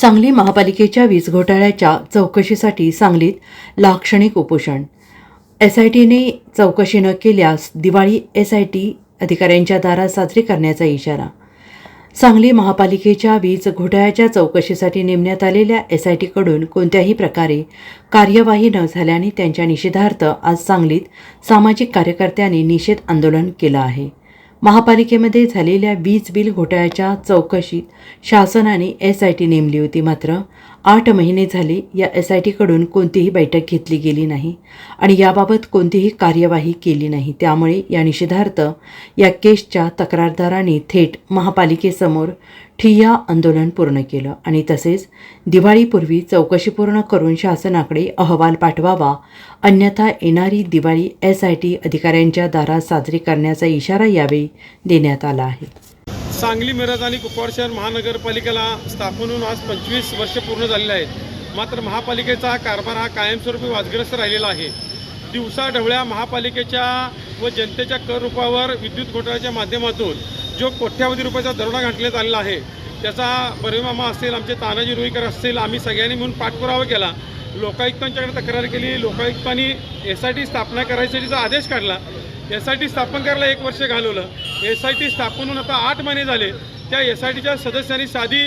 सांगली महापालिकेच्या वीज घोटाळ्याच्या चौकशीसाठी सांगलीत लाक्षणिक उपोषण. एस आय टीने चौकशी न केल्यास दिवाळी एस आय टी अधिकाऱ्यांच्या दारात साजरी करण्याचा इशारा. सांगली महापालिकेच्या वीज घोटाळ्याच्या चौकशीसाठी नेमण्यात आलेल्या एस आय टीकडून कोणत्याही प्रकारे कार्यवाही न झाल्याने त्यांच्या निषेधार्थ आज सांगलीत सामाजिक कार्यकर्त्यांनी निषेध आंदोलन केलं आहे. महापालिकेमध्ये झालेल्या वीज बिल घोटाळ्याच्या चौकशीत शासनाने एस आय टी नेमली होती मात्र आठ महिने झाले या एस आय टीकडून कोणतीही बैठक घेतली गेली नाही आणि याबाबत कोणतीही कार्यवाही केली नाही. त्यामुळे या निषेधार्थ या केसच्या तक्रारदारांनी थेट महापालिकेसमोर ठिय्या आंदोलन पूर्ण केलं आणि तसेच दिवाळीपूर्वी चौकशी पूर्ण करून शासनाकडे अहवाल पाठवावा अन्यथा येणारी दिवाळी एस आय टी अधिकाऱ्यांच्या दारात साजरी करण्याचा इशारा यावेळी देण्यात आला आहे. सांगली मिरज आणि कुपवाड शहर महानगरपालिकेला स्थापन होऊन आज पंचवीस वर्ष पूर्ण झालेले आहेत. मात्र महापालिकेचा हा कारभार हा कायमस्वरूपी वादग्रस्त राहिलेला आहे. दिवसा ढवळ्या महापालिकेच्या व जनतेच्या कर रूपावर विद्युत घोटाळ्याच्या माध्यमातून जो कोट्यावधी रुपयाचा दरोडा घातण्यात आलेला आहे त्याचा परिणामा असेल आमचे तानाजी रुईकर असतील आम्ही सगळ्यांनी मिळून पाठपुरावा केला. लोकायुक्तांच्याकडे तक्रार केली लोकायुक्तांनी एस आय टी स्थापना करायसाठीचा आदेश काढला एस आय टी स्थापन करायला एक वर्ष घालवलं. एस आय टी स्थापन होऊन आता आठ महिने झाले. त्या एस आय टीच्या सदस्यांनी साधी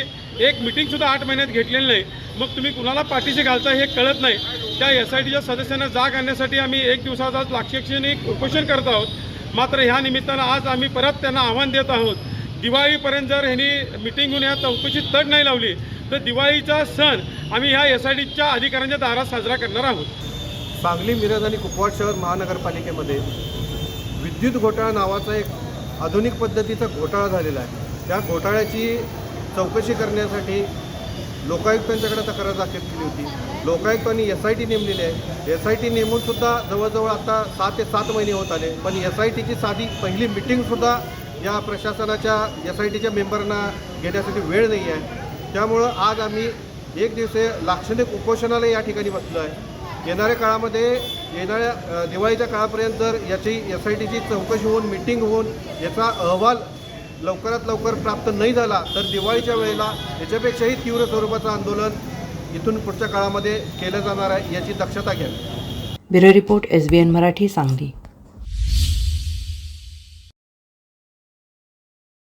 एक मिटिंगसुद्धा आठ महिन्यात घेतलेली नाही. मग तुम्ही कुणाला पाठीशी घालता हे कळत नाही. त्या एस आय टीच्या सदस्यांना जाग आणण्यासाठी आम्ही एक दिवसाचा आज लाक्षणिक उपोषण करत आहोत. मात्र ह्या निमित्तानं आज आम्ही परत त्यांना आव्हान देत आहोत. दिवाळीपर्यंत जर ह्यांनी मिटिंग घेऊन ह्या चौकशीत तड नाही लावली तर दिवाळीचा सण आम्ही ह्या एस आय टीच्या अधिकाऱ्यांच्या दारात साजरा करणार आहोत. सांगली मिरज आणि कुपवाड शहर महानगरपालिकेमध्ये विद्युत घोटाळा नावाचा एक आधुनिक पद्धतीचा घोटाळा झालेला आहे. त्या घोटाळ्याची चौकशी करण्यासाठी लोकायुक्तांच्याकडे तक्रार दाखल केली होती. लोकायुक्तांनी एस आय टी नेमलेली आहे. एस आय टी नेमूनसुद्धा जवळजवळ आता सात ते सात महिने होत आले. पण एस आय टीची साधी पहिली मिटिंगसुद्धा या प्रशासनाच्या एस आय टीच्या मेंबरना घेण्यासाठी वेळ नाही आहे. त्यामुळं आज आम्ही एक दिवसे लाक्षणिक उपोषणाला या ठिकाणी बसलो आहे. येणाऱ्या काळामध्ये येणाऱ्या दिवाळीच्या काळापर्यंत जर याची एस आय टीची चौकशी होऊन मिटिंग होऊन याचा अहवाल लवकरात लवकर प्राप्त नाही झाला तर दिवाळीच्या वेळेला याच्यापेक्षाही तीव्र स्वरूपाचं आंदोलन इथून पुढच्या काळामध्ये केलं जाणार आहे याची दक्षता घ्यावी bureau report S B N Marathi Sangli.